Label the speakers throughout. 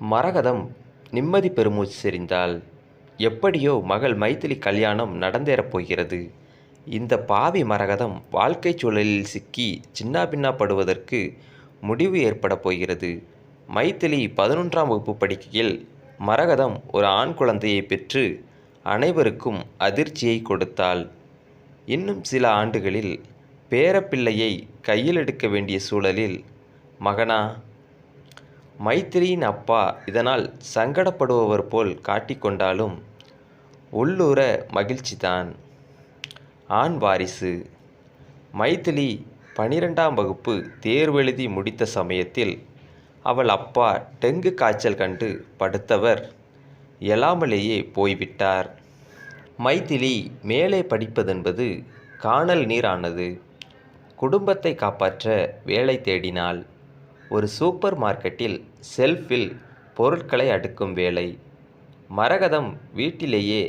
Speaker 1: மரகதம் நிம்மதி பெருமூச்சு செறிந்தாள். எப்படியோ மகள் மைத்திலி கல்யாணம் நடந்தேறப் போகிறது. இந்த பாவி மரகதம் வாழ்க்கைச் சூழலில் சிக்கி சின்னாபின்னப்படுவதற்கு முடிவு ஏற்படப் போகிறது. மைத்திலி பதினொன்றாம் வகுப்பு படிக்கையில் மரகதம் ஒரு ஆண் குழந்தையைப் பெற்று அனைவருக்கும் அதிர்ச்சியை கொடுத்தாள். இன்னும் சில ஆண்டுகளில் பேரப்பிள்ளையை கையில் எடுக்க வேண்டிய சூழலில் மகனா? மைத்திரியின் அப்பா இதனால் சங்கடப்படுபவர் போல் காட்டிக்கொண்டாலும் உள்ளூர மகிழ்ச்சிதான். ஆண் வாரிசு! மைதிலி பனிரெண்டாம் வகுப்பு தேர்வெழுதி முடித்த சமயத்தில் அவள் அப்பா டெங்கு காய்ச்சல் கண்டு படுத்தவர் எழாமலேயே போய்விட்டார். மைதிலி மேலே படிப்பதென்பது காணல் நீரானது குடும்பத்தை காப்பாற்ற வேலை தேடினாள். ஒரு சூப்பர் மார்க்கெட்டில் செல்ஃபில் பொருட்களை அடுக்கும் வேலை. மரகதம் வீட்டிலேயே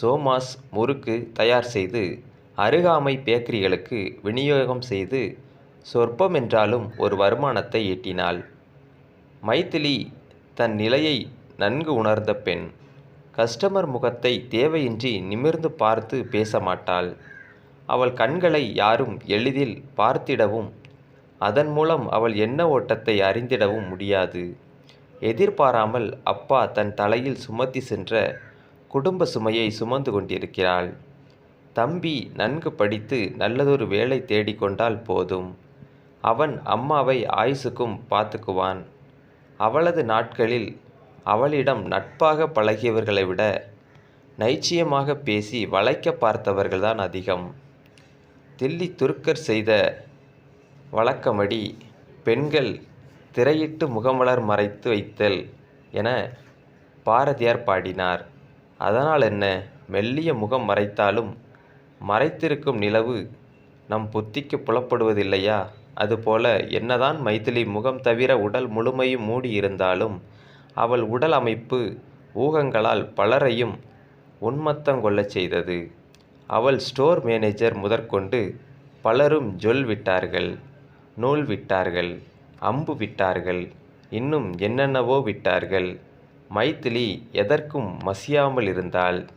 Speaker 1: சோமாஸ் முறுக்கு தயார் செய்து அருகாமை பேக்கரிகளுக்கு விநியோகம் செய்து சொற்பமென்றாலும் ஒரு வருமானத்தை ஈட்டினாள். மைதிலி தன் நிலையை நன்கு உணர்ந்த பெண். கஸ்டமர் முகத்தை தேவையின்றி நிமிர்ந்து பார்த்து பேச மாட்டாள். அவள் கண்களை யாரும் எளிதில் பார்த்திடவும் அதன் மூலம் அவள் என்ன ஓட்டத்தை அறிந்திடவும் முடியாது. எதிர்பாராமல் அப்பா தன் தலையில் சுமத்தி சென்ற குடும்ப சுமையை சுமந்து கொண்டிருக்கிறாள். தம்பி நன்கு படித்து நல்லதொரு வேலை தேடிக்கொண்டால் போதும். அவன் அம்மாவை ஆயுசுக்கும் பார்த்துக்குவான் அவளது நாட்களில் அவளிடம் நட்பாகப் பழகியவர்களை விட நைச்சியமாக பேசி வளைக்க பார்த்தவர்கள்தான் அதிகம். தில்லி துருக்கர் செய்த வழக்கமடி பெண்கள் திரையிட்டு முகமலர் மறைத்து வைத்தல் என பாரதியார் பாடினார். அதனால் என்ன மெல்லிய முகம் மறைத்தாலும் மறைத்திருக்கும் நிலவு நம் புத்திக்கு புலப்படுவதில்லையா? அதுபோல என்னதான் மைதிலி முகம் தவிர உடல் முழுமையும் மூடி இருந்தாலும் அவள் உடல் அமைப்பு ஊகங்களால் பலரையும் உன்மத்தங்கொள்ளச் செய்தது. அவள் ஸ்டோர் மேனேஜர் முதற்கொண்டு பலரும் ஜொல் விட்டார்கள். நூல் விட்டார்கள். அம்பு விட்டார்கள். இன்னும் என்னென்னவோ விட்டார்கள். மைதிலி எதற்கும் மசியாமலிருந்தாள்.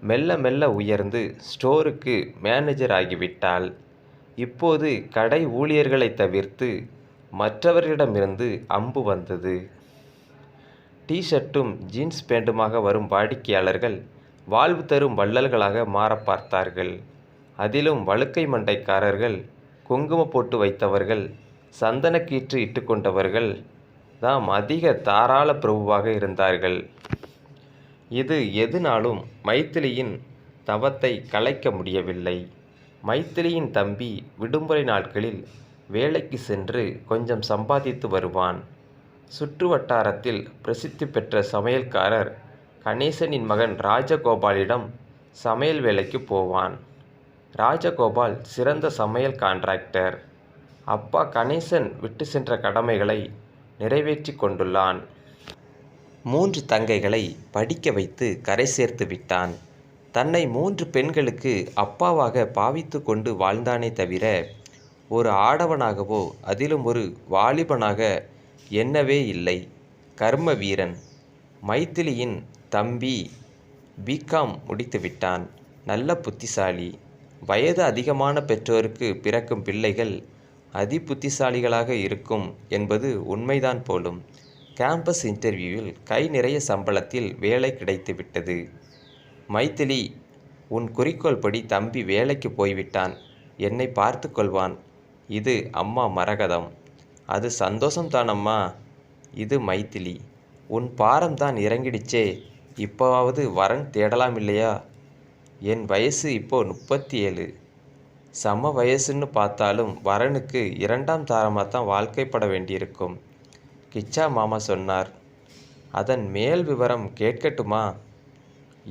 Speaker 1: மெல்ல மெல்ல உயர்ந்து ஸ்டோருக்கு மேனேஜர் ஆகிவிட்டாள். இப்போது கடை ஊழியர்களை தவிர்த்து மற்றவர்களிடமிருந்து அம்பு வந்தது. டிஷர்ட்டும் ஜீன்ஸ் பேண்டுமாக வரும் வாடிக்கையாளர்கள் வாழ்வு தரும் வள்ளல்களாக மாற பார்த்தார்கள். அதிலும் வழுக்கை மண்டைக்காரர்கள் குங்கும போட்டு வைத்தவர்கள் சந்தனக்கீற்று இட்டுக்கொண்டவர்கள் தாம் அதிக தாராள பிரபுவாக இருந்தார்கள். இது எதுனாலும் மைத்திலியின் தவத்தை கலைக்க முடியவில்லை. மைத்திலியின் தம்பி விடுமுறை நாட்களில் வேலைக்கு சென்று கொஞ்சம் சம்பாதித்து வருவான். சுற்று வட்டாரத்தில் பிரசித்தி பெற்ற சமையல்காரர் கணேசனின் மகன் ராஜகோபாலிடம் சமையல் வேலைக்குப் போவான். ராஜகோபால் சிறந்த சமையல் கான்ட்ராக்டர். அப்பா கணேசன் விட்டுச் சென்ற கடமைகளை நிறைவேற்றிக் கொண்டுள்ளான். மூன்று தங்கைகளை படிக்க வைத்து கரை சேர்த்து விட்டான். தன்னை மூன்று பெண்களுக்கு அப்பாவாக பாவித்து கொண்டு வாழ்ந்தானே தவிர ஒரு ஆடவனாகவோ அதிலும் ஒரு வாலிபனாக எண்ணவே இல்லை. கர்ம வீரன்! மைத்திலியின் தம்பி பிகாம் முடித்துவிட்டான். நல்ல புத்திசாலி. வயது அதிகமான பெற்றோருக்கு பிறக்கும் பிள்ளைகள் அதிபுத்திசாலிகளாக இருக்கும் என்பது உண்மைதான் போலும். கேம்பஸ் இன்டர்வியூவில் கை நிறைய சம்பளத்தில் வேலை கிடைத்துவிட்டது. மைத்திலி உன் குறிக்கோள் படி தம்பி வேலைக்கு போய்விட்டான். என்னை பார்த்து கொள்வான். இது அம்மா மரகதம். அது சந்தோஷம்தானம்மா. இது மைதிலி. உன் பாரம்தான் இறங்கிடுச்சே இப்போவாவது வரன் தேடலாமில்லையா? என் வயசு இப்போ முப்பத்தேழு. சம வயசுன்னு பார்த்தாலும் வரனுக்கு இரண்டாம் தாரமாக தான் வாழ்க்கைப்பட வேண்டியிருக்கும். கிச்சா மாமா சொன்னார். அதன் மேல் விவரம் கேட்கட்டுமா?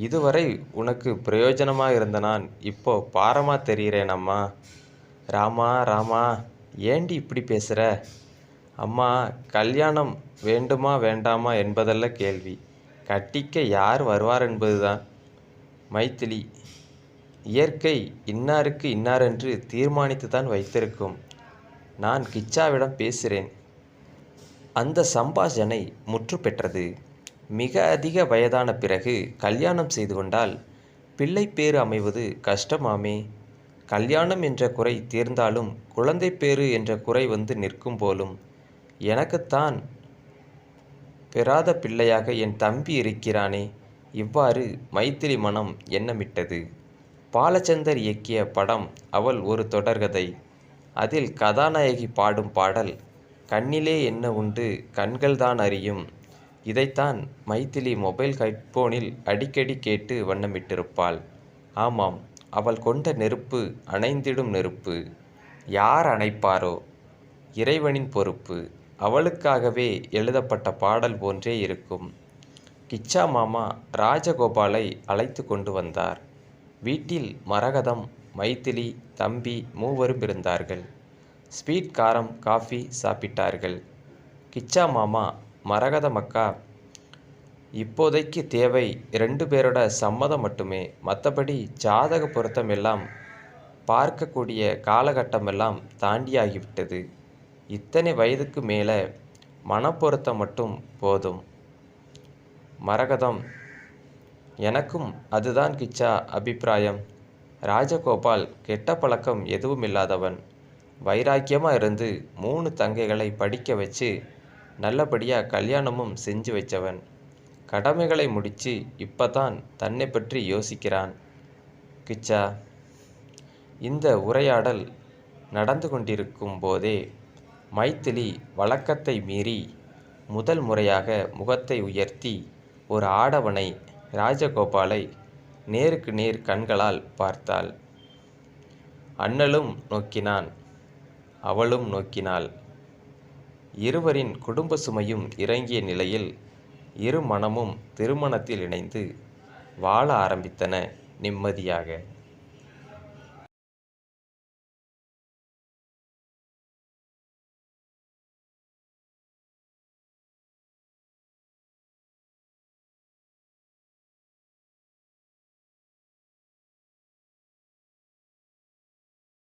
Speaker 1: இதுவரை உனக்கு பிரயோஜனமாக இருந்த நான் இப்போ தெரியிறேன் அம்மா ராமா ராமா ஏண்டி இப்படி பேசுகிற அம்மா கல்யாணம் வேண்டுமா வேண்டாமா என்பதெல்லாம் கேள்வி. கட்டிக்க யார் வருவார் என்பதுதான் மைத்திலி இயற்கை இன்னாருக்கு இன்னாரென்று தீர்மானித்துதான் வைத்திருக்கும். நான் கிச்சாவிடம் பேசுகிறேன் அந்த சம்பாஷனை முற்று பெற்றது. மிக அதிக வயதான பிறகு கல்யாணம் செய்து கொண்டால் பிள்ளை பேறு அமைவது கஷ்டமாமே. கல்யாணம் என்ற குறை தீர்ந்தாலும் குழந்தைப்பேறு என்ற குறை வந்து நிற்கும் போலும். எனக்குத்தான் பெறாத பிள்ளையாக என் தம்பி இருக்கிறானே. இவ்வாறு மைத்திரி மனம் எண்ணமிட்டது. பாலச்சந்தர் இயக்கிய படம் அவள் ஒரு தொடர்கதை. அதில் கதாநாயகி பாடும் பாடல் கண்ணிலே என்ன உண்டு கண்கள்தான் அறியும். இதைத்தான் மைதிலி மொபைல் ஹெட்போனில் அடிக்கடி கேட்டு வண்ணமிட்டிருப்பாள். ஆமாம் அவள் கொண்ட நெருப்பு அணைந்திடும் நெருப்பு. யார் அணைப்பாரோ? இறைவனின் பொறுப்பு. அவளுக்காகவே எழுதப்பட்ட பாடல் போன்றே இருக்கும். கிச்சா மாமா ராஜகோபாலை அழைத்து கொண்டு வந்தார். வீட்டில் மரகதம் மைதிலி தம்பி மூவரும் இருந்தார்கள். ஸ்வீட் காரம் காஃபி சாப்பிட்டார்கள். கிச்சா மாமா மரகதமக்கா இப்போதைக்கு தேவை ரெண்டு பேரோட சம்மதம் மட்டுமே. மற்றபடி ஜாதக பொருத்தம் எல்லாம் பார்க்கக்கூடிய காலகட்டமெல்லாம் தாண்டியாகிவிட்டது. இத்தனை வயதுக்கு மேலே மனப்பொருத்தம் மட்டும் போதும். மரகதம் எனக்கும் அதுதான் கிச்சா அபிப்பிராயம். ராஜகோபால் கெட்ட பழக்கம் எதுவுமில்லாதவன். வைராக்கியமாக இருந்து மூணு தங்கைகளை படிக்க வச்சு நல்லபடியாக கல்யாணமும் செஞ்சு வச்சவன். கடமைகளை முடித்து இப்போ தான் தன்னை பற்றி யோசிக்கிறான். கிச்சா. இந்த உரையாடல் நடந்து கொண்டிருக்கும் போதே மைத்திலி வழக்கத்தை மீறி முதல் முறையாக முகத்தை உயர்த்தி ஒரு ஆடவனை ராஜகோபாலை நேருக்கு நேர் கண்களால் பார்த்தாள். அண்ணலும் நோக்கினான். அவளும் நோக்கினாள். இருவரின் குடும்ப சுமையும் இறங்கிய நிலையில் இரு மனமும் திருமணத்தில் இணைந்து வாழ ஆரம்பித்தன நிம்மதியாக.